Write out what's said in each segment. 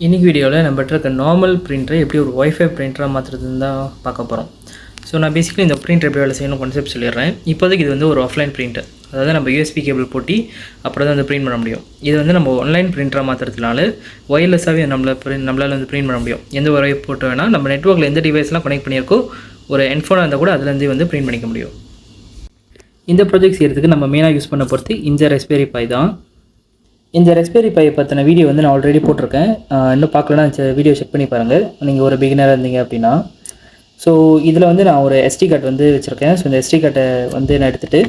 இன்றைக்கி வீடியோவில் நம்மகிட்ட இருக்க நார்மல் பிரிண்டரை எப்படி ஒரு ஒய்ஃபை பிரிண்டராக மாற்றுறதுன்னு தான் பார்க்க போகிறோம் ஸோ நான் பேசிக்கலி இந்த பிரிண்டர் எப்படி வேலை செய்யணும் கான்செப்ட் சொல்லிடுறேன். இப்போதைக்கு இது வந்து ஒரு ஆஃப்லைன் பிரிண்டர் அதாவது நம்ம யூஎஸ்பி கேபிள் போட்டி அப்புறம் தான் வந்து பிரிண்ட் பண்ண முடியும். இது வந்து நம்ம ஆன்லைன் பிரிண்டராக மாற்றுறதுனால ஒயர்லெஸ்ஸாகவே நம்மளை print- நம்மளால் வந்து பிரிண்ட் பண்ண முடியும். எந்த ஒரு போட்டு வேணால் நம்ம நெட்ஒர்க்கில் எந்த டிவைஸ்லாம் கனெக்ட் பண்ணியிருக்கோ ஒரு ஹெட்ஃபோனாக இருந்தால் கூட அதுலேருந்து வந்து பிரிண்ட் பண்ணிக்க முடியும். இந்த ப்ராஜெக்ட் செய்கிறதுக்கு நம்ம மெயினாக யூஸ் பண்ண பொறுத்து இந்த ரெஸ்பெரி பாய் தான். இந்த ரெஸ்பெரி பையை பற்றின வீடியோ வந்து நான் ஆல்ரெடி போட்டிருக்கேன். இன்னும் பார்க்கலன்னா வீடியோ செக் பண்ணி பாருங்கள் நீங்கள் ஒரு பிகினராக இருந்தீங்க அப்படின்னா. ஸோ இதில் வந்து நான் ஒரு எஸ்டி கார்டு வந்து வச்சுருக்கேன். ஸோ இந்த எஸ்டி கார்டை வந்து நான் எடுத்துகிட்டு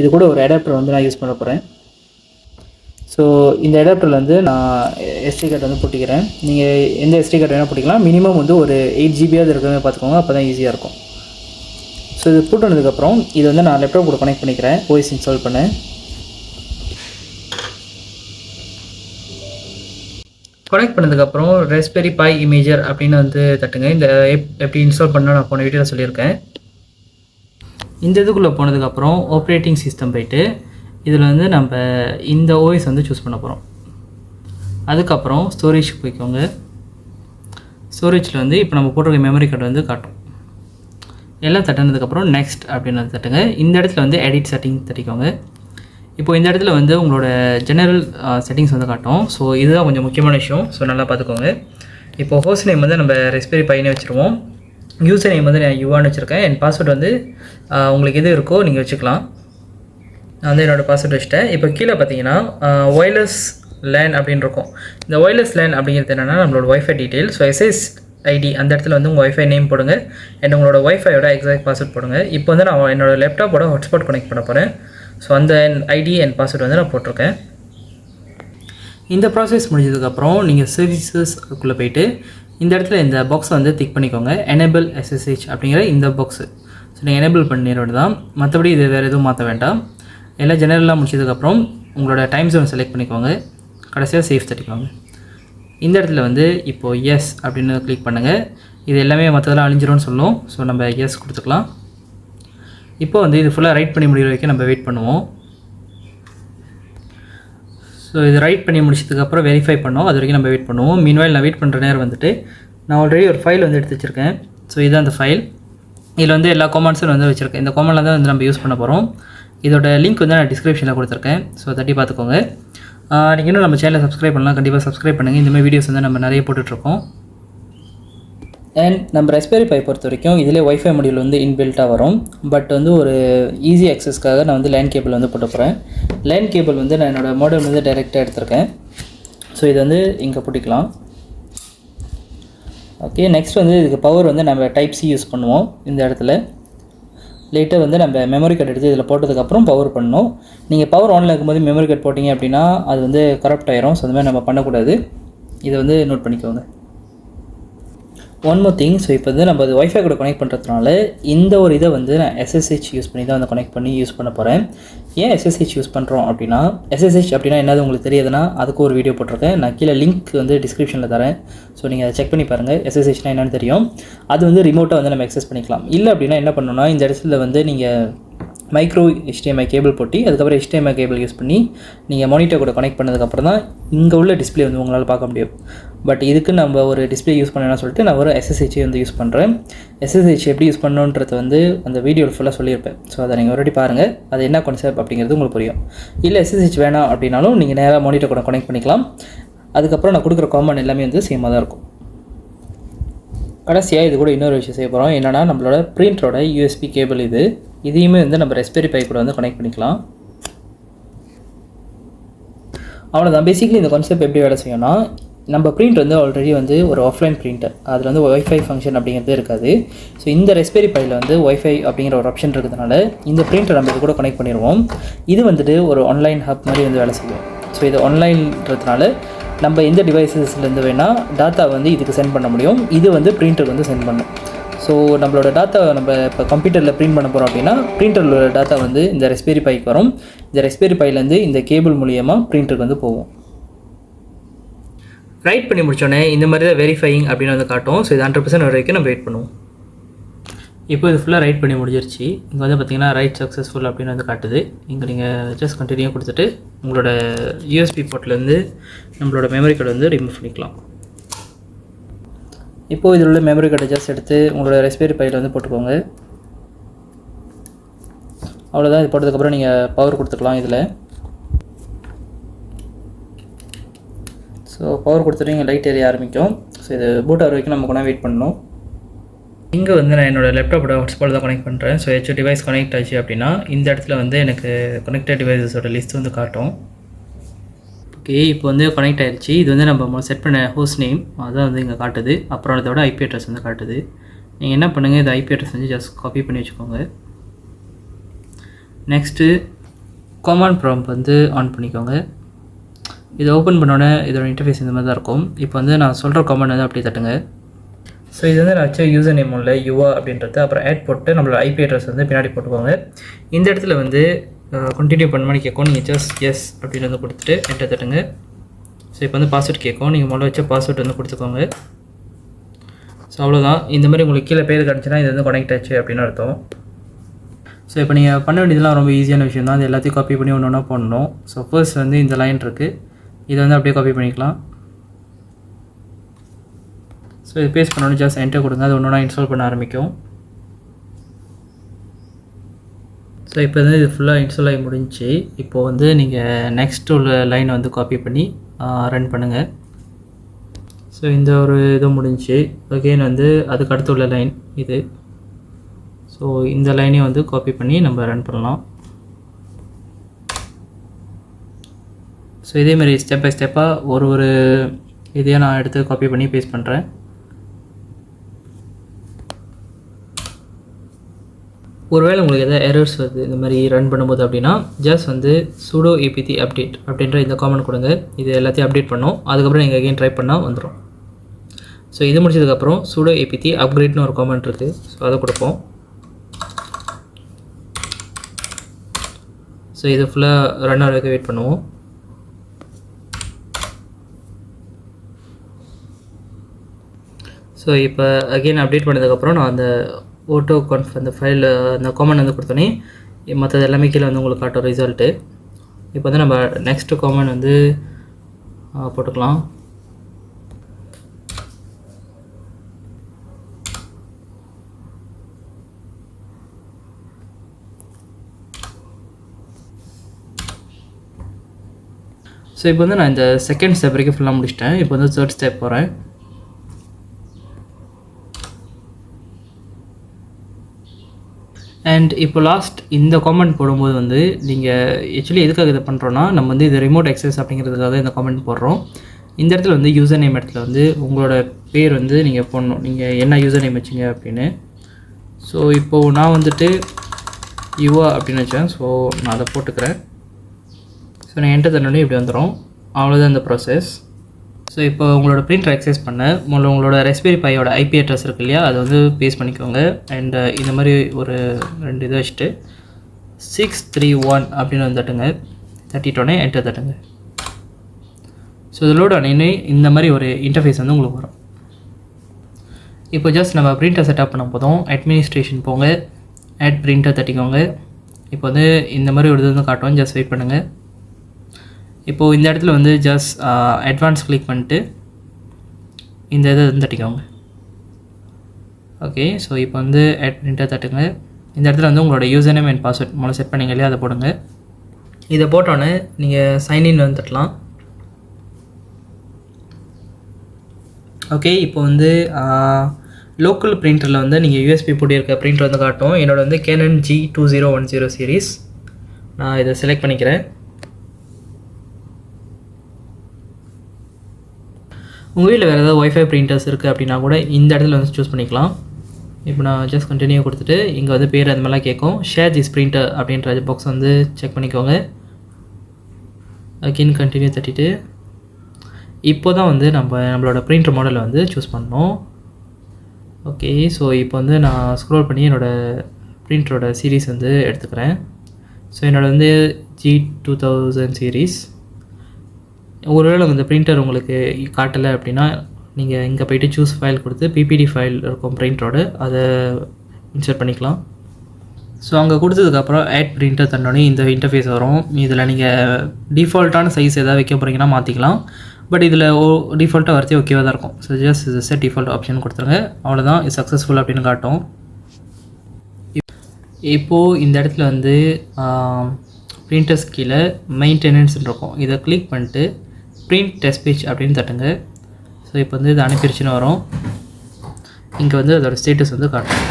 இது கூட ஒரு அடாப்டர் வந்து நான் யூஸ் பண்ண போகிறேன் ஸோ இந்த அடாப்டரில் வந்து நான் எஸ்டி கார்டு வந்து போட்டிக்கிறேன். நீங்கள் எந்த எஸ்டி கார்டு வேணால் போட்டிக்கலாம். மினிமம் வந்து ஒரு எயிட் ஜிபியாவது இருக்கிறத பார்த்துக்கோங்க. அப்போ தான் ஈஸியாக இருக்கும். ஸோ இது போட்டு வந்ததுக்கப்புறம் இது வந்து நான் லேப்டாப் கூட கனெக்ட் பண்ணிக்கிறேன். ஓஎஸ் இன்ஸ்டால் பண்ணேன். கனெக்ட் பண்ணதுக்கப்புறம் ரெஸ்பெரி பை இமேஜர் அப்படின்னு வந்து தட்டுங்க. இந்த எப் எப்படி இன்ஸ்டால் பண்ண நான் போன வீடியோவில் சொல்லியிருக்கேன். இந்த இதுக்குள்ளே போனதுக்கப்புறம் ஆப்ரேட்டிங் சிஸ்டம் போயிட்டு இதில் வந்து நம்ம இந்த ஓஎஸ் வந்து சூஸ் பண்ண போகிறோம் அதுக்கப்புறம் ஸ்டோரேஜ் போய்க்கோங்க. ஸ்டோரேஜில் வந்து இப்போ நம்ம போட்டிருக்க மெமரி கார்டு வந்து காட்டும். எல்லாம் தட்டினதுக்கப்புறம் நெக்ஸ்ட் அப்படின்னு வந்து தட்டுங்க. இந்த இடத்துல வந்து எடிட் செட்டிங் தட்டிக்கோங்க. இப்போ இந்த இடத்துல வந்து உங்களோட ஜெனரல் செட்டிங்ஸ் வந்து காட்டும். ஸோ இதுதான் கொஞ்சம் முக்கியமான விஷயம். ஸோ நல்லா பார்த்துக்கோங்க. இப்போ ஹோஸ்ட் நேம் வந்து நம்ம ரெஸ்பெரி பையனே வச்சுருவோம். யூசர் நேம் வந்து நான் யுவான்னு வச்சுருக்கேன். என் பாஸ்வேர்டு வந்து உங்களுக்கு எது இருக்கோ நீங்கள் வச்சுக்கலாம். நான் வந்து என்னோடய பாஸ்வேர்டு வச்சுட்டேன். இப்போ கீழே பார்த்தீங்கன்னா ஒயர்லெஸ் லேன் அப்படின்னு இருக்கும். இந்த ஒயர்லெஸ் லேன் அப்படிங்கிறது என்னென்னா நம்மளோட wifi detail so SSID அந்த இடத்துல வந்து உங்கள் ஒய்ஃபை நேம் போடுங்க. அண்ட் உங்களோட ஒய்ஃபையோட எக்ஸாக்ட் பாஸ்வேர்ட் போடுங்க. இப்போ வந்து நான் என்னோடய லேப்டாப்போட ஹாட்ஸ்பாட் கனெக்ட் பண்ண போகிறேன் ஸோ அந்த ஐடி அண்ட் பாஸ்வேர்டு வந்து நான் போட்டிருக்கேன். இந்த ப்ராசஸ் முடிஞ்சதுக்கப்புறம் நீங்கள் சர்வீசஸ்க்குள்ளே போயிட்டு இந்த இடத்துல இந்த பாக்ஸை வந்து திக் பண்ணிக்கோங்க. எனேபிள் எஸ்எஸ்ஹெச் அப்படிங்கிற இந்த பாக்ஸு ஸோ நீங்கள் எனேபிள் பண்ணிடுறது தான். மற்றபடி இது வேறு எதுவும் மாற்ற வேண்டாம். எல்லாம் ஜெனரலாக முடிச்சதுக்கப்புறம் உங்களோட டைம் ஜோன் செலக்ட் பண்ணிக்கோங்க. கடைசியாக சேஃப் தட்டிக்கோங்க. இந்த இடத்துல வந்து இப்போது எஸ் அப்படின்னு கிளிக் பண்ணுங்கள் இது எல்லாமே மற்றதெல்லாம் அழிஞ்சிரும்னு சொல்லும். ஸோ நம்ம எஸ் கொடுத்துக்கலாம். இப்போ வந்து இது ஃபுல்லாக ரைட் பண்ணி முடிகிற வரைக்கும் நம்ம வெயிட் பண்ணுவோம். ஸோ இது ரைட் பண்ணி முடிச்சதுக்கப்புறம் வெரிஃபை பண்ணோம். அது வரைக்கும் நம்ம வெயிட் பண்ணுவோம். மீன்வாயில் நான் வெயிட் பண்ணுற நேரம் வந்துட்டு நான் ஆல்ரெடி ஒரு ஃபைல் வந்து எடுத்து வச்சுருக்கேன். ஸோ இதுதான் அந்த ஃபைல் இதில் வந்து எல்லா காமெண்ட்ஸும் வந்து வச்சுருக்கேன். இந்த காமெண்ட்டில் தான் வந்து நம்ம யூஸ் பண்ண போகிறோம் இதோட லிங்க் வந்து நான் டிஸ்கிரிப்ஷனில் கொடுத்துருக்கேன். ஸோ தட்டி பார்த்துக்கோங்க. நீங்கள் இன்னும் நம்ம சேனலை சப்ஸ்கிரைப் பண்ணலாம் கண்டிப்பாக சப்ஸ்கிரைப் பண்ணுங்கள் இந்தமாதிரி வீடியோஸ் வந்து நம்ம நிறைய போட்டுட்ருக்கோம் அண்ட் நம்ம ரெஸ்பெரி பை பொறுத்த வரைக்கும் இதிலே ஒய்ஃபை மாடியூல் வந்து இன்பில்ட்டாக வரும். பட் வந்து ஒரு ஈஸி அக்சஸ்க்காக நான் வந்து லைன் கேபிள் வந்து போட்டு போகிறேன் லைன் கேபிள் வந்து நான் என்னோடய மாடல் வந்து டைரெக்டாக எடுத்திருக்கேன். ஸோ இது வந்து இங்கே பிடிக்கலாம். ஓகே நெக்ஸ்ட் வந்து இதுக்கு பவர் வந்து நம்ம டைப் சி யூஸ் பண்ணுவோம் இந்த இடத்துல. லேட்டாக வந்து நம்ம மெமரி கார்டு எடுத்து இதில் போட்டதுக்கப்புறம் பவர் பண்ணணும். நீங்கள் பவர் ஆனில் இருக்கும்போது மெமரி கார்டு போட்டிங்க அப்படின்னா அது வந்து கரப்ட் ஆயிரும். ஸோ அந்த மாதிரி நம்ம பண்ணக்கூடாது. இதை வந்து நோட் பண்ணிக்கோங்க. ஒன் மோர் திங் ஸோ இப்போ வந்து நம்ம அது ஒய்ஃபை கூட கனெக்ட் பண்ணுறதுனால இந்த ஒரு இதை வந்து நான் எஸ்எஸ்ஹெச் யூஸ் பண்ணி தான் வந்து கனெக்ட் பண்ணி யூஸ் பண்ண போகிறேன் ஏன் எஸ்எஸ்ஹெச் யூஸ் பண்ணுறோம் அப்படின்னா எஸ்எஸ்ஹெச் அப்படின்னா என்னது உங்களுக்கு தெரியுதுன்னா அதுக்கு ஒரு வீடியோ போட்டிருக்கேன். நான் கீழே லிங்க் வந்து டிஸ்கிரிப்ஷனில் தரேன். ஸோ நீங்கள் அதை செக் பண்ணி பாருங்கள் எஸ்எஸ்ஹெச்னா என்னென்னு தெரியும். அது வந்து ரிமோட்டாக வந்து நம்ம எக்ஸஸ் பண்ணிக்கலாம். இல்லை அப்படின்னா என்ன பண்ணணும்னா இந்த இடத்துல வந்து நீங்கள் மைக்ரோ ஹெச்டிஎம்ஐ கேபிள் போட்டி அதுக்கப்புறம் ஹெச்டிஎம்ஐ கேபிள் யூஸ் பண்ணி நீங்கள் மானிட்டர் கூட கனெக்ட் பண்ணதுக்கப்புறம் தான் இங்கே உள்ள டிஸ்ப்ளே வந்து உங்களால் பார்க்க முடியும். பட் இதுக்கு நம்ம ஒரு டிஸ்ப்ளே யூஸ் பண்ணணும்னு சொல்லிட்டு நான் ஒரு எஸ்எஸ்ஹெச் வந்து யூஸ் பண்ணுறேன் எஸ்எஸ்ஹெச் எப்படி யூஸ் பண்ணணுன்றது வந்து அந்த வீடியோவில் ஃபுல்லாக சொல்லியிருப்பேன். ஸோ அதை நீங்கள் ஒருவாட்டி பாருங்கள் அது என்ன கான்செப்ட் அப்படிங்கிறது உங்களுக்கு புரியும். இல்லை எஸ்எஸ்ஹெச் வேணாம் அப்படின்னாலும் நீங்கள் நேராக மானிட்டர் கூட கனெக்ட் பண்ணிக்கலாம். அதுக்கப்புறம் நான் கொடுக்குற காமன் எல்லாமே வந்து சேமாக தான் இருக்கும். கடைசியாக இது கூட இன்னொரு விஷயம் செய்ய போகிறோம் என்னென்னா நம்மளோட ப்ரிண்டரோட யூஎஸ்பி கேபிள் இது. இதையுமே வந்து நம்ம ரெஸ்பெரி பை கூட வந்து கனெக்ட் பண்ணிக்கலாம். அவ்வளோதான் பேசிக்கலி இந்த கான்செப்ட் எப்படி வேலை செய்யணும்னா நம்ம பிரிண்ட் வந்து ஆல்ரெடி வந்து ஒரு ஆஃப்லைன் பிரிண்டர் அதில் வந்து ஒய்ஃபை ஃபங்க்ஷன் அப்படிங்கிறது இருக்காது. ஸோ இந்த ரெஸ்பெரி பையில் வந்து ஒய்ஃபை அப்படிங்கிற ஒரு ஆப்ஷன் இருக்கிறதுனால இந்த பிரிண்டர் நம்ம இது கூட கனெக்ட் பண்ணிடுவோம். இது வந்துட்டு ஒரு ஆன்லைன் ஹப் மாதிரி வந்து வேலை செய்யும். ஸோ இது ஆன்லைன்றதுனால நம்ம எந்த டிவைசஸ்லேருந்து வேணால் டாட்டா வந்து இதுக்கு சென்ட் பண்ண முடியும். இது வந்து பிரிண்டருக்கு வந்து சென்ட் பண்ணும். ஸோ நம்மளோட டாட்டா நம்ம இப்போ கம்ப்யூட்டரில் ப்ரிண்ட் பண்ண போகிறோம் அப்படின்னா பிரிண்டரில் உள்ள டாட்டா வந்து இந்த ரெஸ்பெரி பைக்கு வரும். இந்த ரெஸ்பெரி பைலேருந்து இந்த கேபிள் மூலியமாக பிரிண்டருக்கு வந்து போகும். ரைட் பண்ணி முடிச்சோடனே இந்த மாதிரி தான் வெரிஃபையிங் அப்படின்னு வந்து காட்டும். ஸோ இது ஹண்ட்ரட் பர்சன்ட் வரைக்கும் நம்ம வெயிட் பண்ணுவோம். இப்போ இது ஃபுல்லாக ரைட் பண்ணி முடிஞ்சிருச்சு. இங்கே வந்து பார்த்தீங்கன்னா ரைட் சக்ஸஸ்ஃபுல் அப்படின்னு வந்து காட்டுது. இங்கே நீங்கள் ஜஸ்ட் கண்டினியூ கொடுத்துட்டு உங்களோட யூஎஸ்பி போர்ட்லேருந்து நம்மளோட மெமரி கார்டு வந்து ரிமூவ் பண்ணிக்கலாம். இப்போது இதில் உள்ள மெமரி கார்டை ஜஸ்ட் எடுத்து உங்களோட ரெஸ்பிரி பையில் வந்து போட்டுக்கோங்க. அவ்வளோதான் இது போட்டதுக்கப்புறம் நீங்கள் பவர் கொடுத்துக்கலாம் இதில். ஸோ பவர் கொடுத்துட்டு நீங்கள் லைட் எரிய ஆரம்பிக்கும். ஸோ இது பூட் ஆகிற வரைக்கும் நம்ம கூட வெயிட் பண்ணணும். இங்கே வந்து நான் என்னோடய லேப்டாப்போட ஹாட்ஸ்பாட் தான் கனெக்ட் பண்ணுறேன் ஸோ ஹெச் டிவைஸ் கனெக்ட் ஆச்சு அப்படின்னா இந்த இடத்துல வந்து எனக்கு கனெக்டட் டிவைஸஸோட லிஸ்ட் வந்து காட்டும். ஓகே இப்போ வந்து கனெக்ட் ஆயிடுச்சு இது வந்து நம்ம செட் பண்ண ஹோஸ்ட் நேம் அதான் வந்து இங்கே காட்டுது. அப்புறம் அதோட ஐபி அட்ரஸ் வந்து காட்டுது. நீங்கள் என்ன பண்ணுங்கள் இந்த ஐபி அட்ரஸ் வந்து ஜஸ்ட் காப்பி பண்ணி வச்சுக்கோங்க. நெக்ஸ்ட்டு காமன் ப்ராம்ப் வந்து ஆன் பண்ணிக்கோங்க. இதை ஓப்பன் பண்ணோன்னே இதோட இன்டர்ஃபேஸ் இந்த மாதிரி தான் இருக்கும். இப்போ வந்து நான் சொல்கிற காமன் வந்து அப்படியே தட்டுங்க. ஸோ இது வந்து நான் வச்ச யூசர் நேம் உள்ள யுவா அப்படின்றது அப்புறம் ஆட் போட்டு நம்மளோட ஐபி அட்ரஸ் வந்து பின்னாடி போட்டுக்கோங்க. இந்த இடத்துல வந்து கண்டினியூ பண்ண மாதிரி கேட்கும். நீங்கள் ஜஸ்ட் எஸ் அப்படின்னு வந்து கொடுத்துட்டு என்டர் தட்டுங்க. ஸோ இப்போ வந்து பாஸ்வேர்ட் கேட்கும். நீங்கள் முதல்ல வச்ச பாஸ்வேர்ட் வந்து கொடுத்துக்கோங்க. ஸோ அவ்வளோதான் இந்த மாதிரி உங்களுக்கு கீழே பேர் கிடச்சுன்னா இது வந்து கனெக்ட் ஆச்சு அப்படின்னு அர்த்தம். ஸோ இப்போ நீங்கள் பண்ண வேண்டியதெல்லாம் ரொம்ப ஈஸியான விஷயம் தான் அது எல்லாத்தையும் காப்பி பண்ணி ஒன்று ஒன்றா போடணும். ஸோ ஃபர்ஸ்ட் வந்து இந்த லைன் இருக்குது இதை வந்து அப்படியே காப்பி பண்ணிக்கலாம். ஸோ இது பேஸ் பண்ணணும் ஜஸ்ட் என்டர் கொடுங்க. அது ஒன்று இன்ஸ்டால் பண்ண ஆரம்பிக்கும். ஸோ இப்போ வந்து இது ஃபுல்லாக இன்ஸ்டால் ஆகி முடிஞ்சு இப்போது வந்து நீங்கள் நெக்ஸ்ட் உள்ள லைனை வந்து காப்பி பண்ணி ரன் பண்ணுங்கள் ஸோ இந்த ஒரு இது முடிஞ்சு அகெயின் வந்து அதுக்கு அடுத்து உள்ள லைன் இது. ஸோ இந்த லைனையும் வந்து காப்பி பண்ணி நம்ம ரன் பண்ணலாம். ஸோ இதேமாரி ஸ்டெப் பை ஸ்டெப்பாக ஒரு ஒரு இதையும் நான் எடுத்து காப்பி பண்ணி பேஸ்ட் பண்ணுறேன் ஒருவேளை உங்களுக்கு எதாவது எரர்ஸ் வருது இந்த மாதிரி ரன் பண்ணும்போது அப்படின்னா ஜஸ்ட் வந்து சூடோ ஏபிடி அப்டேட் அப்படின்ற இந்த காமெண்ட் கொடுங்க. இது எல்லாத்தையும் அப்டேட் பண்ணோம். அதுக்கப்புறம் நீங்கள் அகைன் ட்ரை பண்ணால் வந்துடும் ஸோ இது முடிச்சதுக்கப்புறம் சூடோ ஏபிடி அப்கிரேட்னு ஒரு காமெண்ட் இருக்குது ஸோ அதை கொடுப்போம். ஸோ இது ஃபுல்லாக ரன் ஆகிறதுக்கு வெயிட் பண்ணுவோம். ஸோ இப்போ அகெயின் அப்டேட் பண்ணதுக்கப்புறம் நான் அந்த ஓட்டோ கான்ஃப் அந்த ஃபைலில் அந்த காமன் வந்து கொடுத்தோன்னே மற்றது எல்லாமே கீழே வந்து உங்களுக்கு காட்டும் ரிசல்ட்டு இப்போ வந்து நம்ம நெக்ஸ்ட்டு காமன் வந்து போட்டுக்கலாம். ஸோ இப்போ வந்து நான் இந்த செகண்ட் ஸ்டெப் வரைக்கும் ஃபுல்லாக முடிச்சிட்டேன். இப்போ வந்து தேர்ட் ஸ்டெப் போகிறேன் அண்ட் இப்போ லாஸ்ட் இந்த காமெண்ட் போடும்போது வந்து நீங்கள் ஆக்சுவலி எதுக்காக இதை பண்ணுறோன்னா நம்ம வந்து இது ரிமோட் எக்ஸஸ் அப்படிங்கிறதுக்காக இந்த காமெண்ட் போடுறோம். இந்த இடத்துல வந்து யூசர் நேம் இடத்துல வந்து உங்களோட பேர் வந்து நீங்கள் போடணும். நீங்கள் என்ன யூசர் நேம் வச்சிங்க அப்படின்னு. ஸோ இப்போது நான் வந்துட்டு யுவா அப்படின்னு வச்சேன். ஸோ நான் அதை போட்டுக்கிறேன். ஸோ நான் என்டர் தண்ணி இப்படி வந்துடும் அவ்வளோதான் இந்த ப்ராசஸ் ஸோ இப்போ உங்களோட பிரிண்டர் அக்சஸ் பண்ண. முதல்ல உங்களோட ரெஸ்பெரி பையோட ஐபி அட்ரஸ் இருக்கு இல்லையா? அதை வந்து பேஸ் பண்ணிக்கோங்க. அண்ட் uh, இந்த மாதிரி ஒரு ரெண்டு இதை வச்சுட்டு சிக்ஸ் த்ரீ ஒன் அப்படின்னு வந்து தட்டுங்க தட்டிட்டோடனே என்டர் தட்டுங்க. ஸோ இது நின்று இந்த மாதிரி ஒரு இன்டர்ஃபேஸ் வந்து உங்களுக்கு வரும். இப்போ ஜஸ்ட் நம்ம பிரிண்டர் செட்டப் பண்ண போதும் அட்மினிஸ்ட்ரேஷன் போங்க. ஆட் பிரிண்டர் தட்டிக்கோங்க. இப்போ வந்து இந்த மாதிரி ஒரு இது வந்து காட்டுவோம் ஜஸ்ட் வெயிட் பண்ணுங்கள் இப்போது இந்த இடத்துல வந்து ஜஸ்ட் அட்வான்ஸ் கிளிக் பண்ணிட்டு இந்த இதை வந்து தட்டிக்கோங்க. ஓகே ஸோ இப்போ வந்து ஆட் தட்டுங்க. இந்த இடத்துல வந்து உங்களோட யூசர் நேம் அண்ட் பாஸ்வேர்ட் முதல்ல செட் பண்ணிங்க இல்லையா அதை போடுங்க. இதை போட்டோன்னே நீங்கள் சைன்இன் வந்து தட்டலாம். ஓகே இப்போ வந்து லோக்கல் பிரிண்டரில் வந்து நீங்கள் யூஎஸ்பி போட்டிருக்க பிரிண்டர் வந்து காட்டும். என்னோட வந்து Canon G two zero one zero series நான் இதை செலக்ட் பண்ணிக்கிறேன். உங்கள் வீட்டில் வேறு ஏதாவது ஒய்ஃபை பிரிண்டர்ஸ் இருக்குது அப்படின்னா கூட இந்த இடத்துல வந்து சூஸ் பண்ணிக்கலாம். இப்போ நான் ஜஸ்ட் கண்டினியூ கொடுத்துட்டு இங்கே வந்து பேர் அந்த மாதிரிலாம் கேட்கும். ஷேர் திஸ் பிரிண்டர் அப்படின்ற பாக்ஸ் வந்து செக் பண்ணிக்கோங்க. அகெயின் கண்டினியூ தட்டிட்டு இப்போ தான் வந்து நம்ம நம்மளோட பிரிண்டர் மாடலை வந்து சூஸ் பண்ணோம். ஓகே ஸோ இப்போ வந்து நான் ஸ்க்ரோல் பண்ணி என்னோடய பிரிண்டரோட சீரீஸ் வந்து எடுத்துக்கிறேன். ஸோ என்னோட வந்து ஜி டூ தௌசண்ட் சீரீஸ் ஒருவேளை இந்த பிரிண்டர் உங்களுக்கு காட்டலை அப்படின்னா நீங்கள் இங்கே போயிட்டு சூஸ் ஃபைல் கொடுத்து பிபிடி ஃபைல் இருக்கும் பிரிண்டரோடு அதை இன்சர்ட் பண்ணிக்கலாம். ஸோ அங்கே கொடுத்ததுக்கப்புறம் ஆட் பிரிண்டர் தண்டோடனே இந்த இன்டர்ஃபேஸ் வரும். இதில் நீங்கள் டிஃபால்ட்டான சைஸ் எதாவது வைக்க போகிறீங்கன்னா மாற்றிக்கலாம் பட் இதில் ஓ டிஃபால்ட்டாக வரதே ஓகேவாக தான் இருக்கும். ஸோ ஜஸ்ட் இது செட் டிஃபால்ட் ஆப்ஷன் கொடுத்துருங்க. அவ்வளோதான் இது சக்ஸஸ்ஃபுல் அப்படின்னு காட்டும். இப்போது இந்த இடத்துல வந்து பிரிண்டர்ஸ் கீழே மெயின்டெனன்ஸ் இருக்கும். இதை கிளிக் பண்ணிட்டு பிரிண்ட் டெஸ்ட் பேஜ் அப்படின்னு தட்டுங்க. ஸோ இப்போ வந்து இது அனுப்பிடுச்சுன்னு வரும். இங்கே வந்து அதோடய ஸ்டேட்டஸ் வந்து காட்டும்.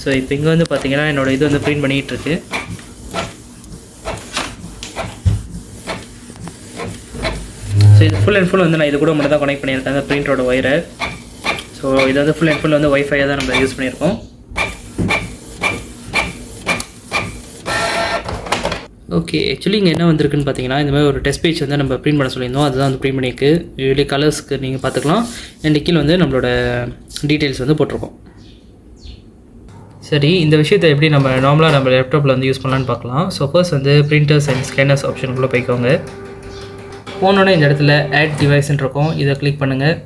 ஸோ இப்போ இங்கே வந்து பார்த்தீங்கன்னா என்னோட இது வந்து பிரிண்ட் பண்ணிகிட்ருக்கு ஸோ இது ஃபுல் அண்ட் ஃபுல் வந்து நான் இது கூட மட்டும் தான் கனெக்ட் பண்ணியிருக்கேன். அந்த பிரிண்டரோட ஒயரை ஸோ இது வந்து ஃபுல் அண்ட் ஃபுல் வந்து ஒய்ஃபையாக தான் நம்ம யூஸ் பண்ணியிருக்கோம். ஓகே ஆக்சுவலி இங்கே என்ன வந்திருக்குன்னு பார்த்தீங்கன்னா இந்த மாதிரி ஒரு டெஸ்ட் பேஜ் வந்து நம்ம ப்ரிண்ட் பண்ண சொல்லியிருந்தோம். அதுதான் வந்து ப்ரிண்ட் பண்ணியிருக்கு. யூலி கலர்ஸ்க்கு நீங்கள் பார்த்துக்கலாம் அண்ட் கீழே வந்து நம்மளோட டீட்டெயில்ஸ் வந்து போட்டிருக்கோம். சரி இந்த விஷயத்தை எப்படி நம்ம நார்மலாக நம்ம லேப்டாப்பில் வந்து யூஸ் பண்ணலான்னு பார்க்கலாம் ஸோ ஃபர்ஸ்ட் வந்து பிரிண்டர்ஸ் அண்ட் ஸ்கேனர்ஸ் ஆப்ஷனுக்குள்ளே போய்க்கோங்க. போனோடனே இந்த இடத்துல ஆட் டிவைஸ்ன்னு இருக்கும். இதை கிளிக் பண்ணுங்கள்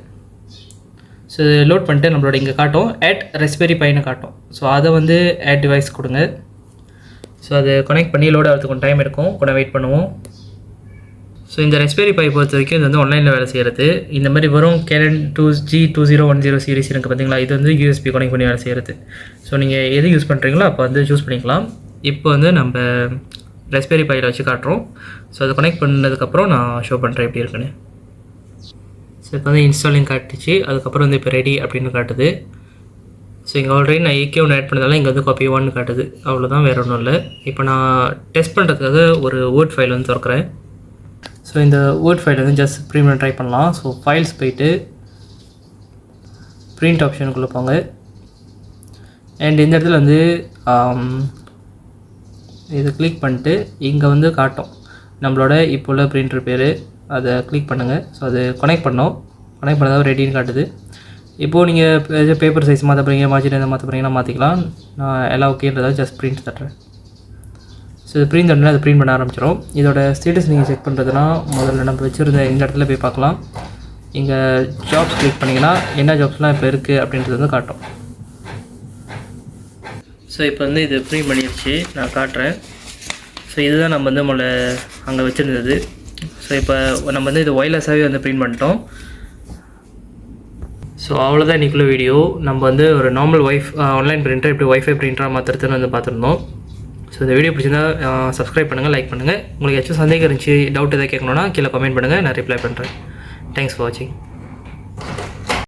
ஸோ லோட் பண்ணிட்டு நம்மளோட இங்கே காட்டும். ஆட் ரெஸ்பெரி பையனை காட்டும். ஸோ அதை வந்து ஆட் டிவைஸ் கொடுங்க. ஸோ அது கனெக்ட் பண்ணி லோட் ஆகிறதுக்கு கொஞ்சம் டைம் இருக்கும் கூட வெயிட் பண்ணுவோம். ஸோ இந்த ரெஸ்பெரி பை பொறுத்த வரைக்கும் இது வந்து ஆன்லைனில் வேலை செய்கிறது இந்த மாதிரி வரும் Canon two G two zero one zero series இருக்குது பார்த்தீங்களா இது வந்து யூஎஸ்பி கனெக்ட் பண்ணி வேலை செய்கிறது ஸோ நீங்கள் எது யூஸ் பண்ணுறீங்களோ அப்போ வந்து சூஸ் பண்ணிக்கலாம். இப்போ வந்து நம்ம ரெஸ்பெரி பையில் வச்சு காட்டுறோம். ஸோ அதை கனெக்ட் பண்ணதுக்கப்புறம் நான் ஷோ பண்ணுறேன் எப்படி இருக்குன்னு. ஸோ இப்போ வந்து இன்ஸ்டாலிங் காட்டுச்சு. அதுக்கப்புறம் வந்து இப்போ ரெடி அப்படின்னு காட்டுது. ஸோ இங்கே ஆல்ரெடி நான் ஏகே ஒன்று ஆட் பண்ணதால இங்கே வந்து காப்பி ஒன்னு காட்டுது. அவ்வளோதான் வேறு ஒன்றும் இல்லை. இப்போ நான் டெஸ்ட் பண்ணுறதுக்காக ஒரு வேர்ட் ஃபைல் வந்து திறக்கிறேன். ஸோ இந்த வேர்ட் ஃபைல் வந்து ஜஸ்ட் ப்ரீமியம் ட்ரை பண்ணலாம். ஸோ ஃபைல்ஸ் போயிட்டு ப்ரிண்ட் ஆப்ஷனுக்குள்ளே போங்க. அண்ட் இந்த இடத்துல வந்து இது இதை கிளிக் பண்ணிட்டு இங்கே வந்து காட்டும். நம்மளோட இப்போ உள்ள பிரிண்டர் பேர். அதை கிளிக் பண்ணுங்கள் ஸோ அது கனெக்ட் பண்ணோம். கனெக்ட் பண்ணதாக ரெடின்னு காட்டுது. இப்போது நீங்கள் பேப்பர் சைஸ் மாற்ற போகிறீங்க மாற்றிட்டு எதாவது மாற்ற போகிறீங்கன்னா மாற்றிக்கலாம் நான் எல்லாம் ஓகேன்றதை ஜஸ்ட் பிரிண்ட் தட்டுறேன். ஸோ இது பிரிண்ட் தட்டினா அது பிரிண்ட் பண்ண ஆரம்பிச்சிடும் இதோட ஸ்டேட்டஸ் நீங்கள் செக் பண்ணுறதுனா முதல்ல நம்ம வச்சுருந்த இந்த இடத்துல போய் பார்க்கலாம். இங்கே ஜாப்ஸ் கிளிக் பண்ணிங்கன்னா என்ன ஜாப்ஸ்லாம் இப்போ இருக்குது அப்படின்றது வந்து காட்டும். ஸோ இப்போ வந்து இது ப்ரீ பண்ணிடுச்சு நான் காட்டுறேன். ஸோ இதுதான் நம்ம வந்து நம்மளை அங்கே வச்சுருந்தது. ஸோ இப்போ நம்ம வந்து இது ஒயர்லெஸ்ஸாகவே வந்து ப்ரிண்ட் பண்ணிட்டோம். ஸோ அவ்வளோதான் இன்றைக்குள்ள வீடியோ நம்ம வந்து ஒரு நார்மல் ஒய்ஃப் ஆன்லைன் பிரிண்டர் இப்படி ஒய்ஃபை பிரிண்டராக மாற்றுறதுன்னு வந்து பார்த்துருந்தோம். ஸோ இந்த வீடியோ பிடிச்சிருந்தா சப்ஸ்கிரைப் பண்ணுங்கள் லைக் பண்ணுங்கள் உங்களுக்கு ஏதாச்சும் சந்தேகம் இருந்துச்சு டவுட் எதாவது கேட்கணுன்னா கீழே கமெண்ட் பண்ணுங்கள் நான் ரிப்ளை பண்ணுறேன் தேங்க்ஸ் ஃபார் வாட்சிங்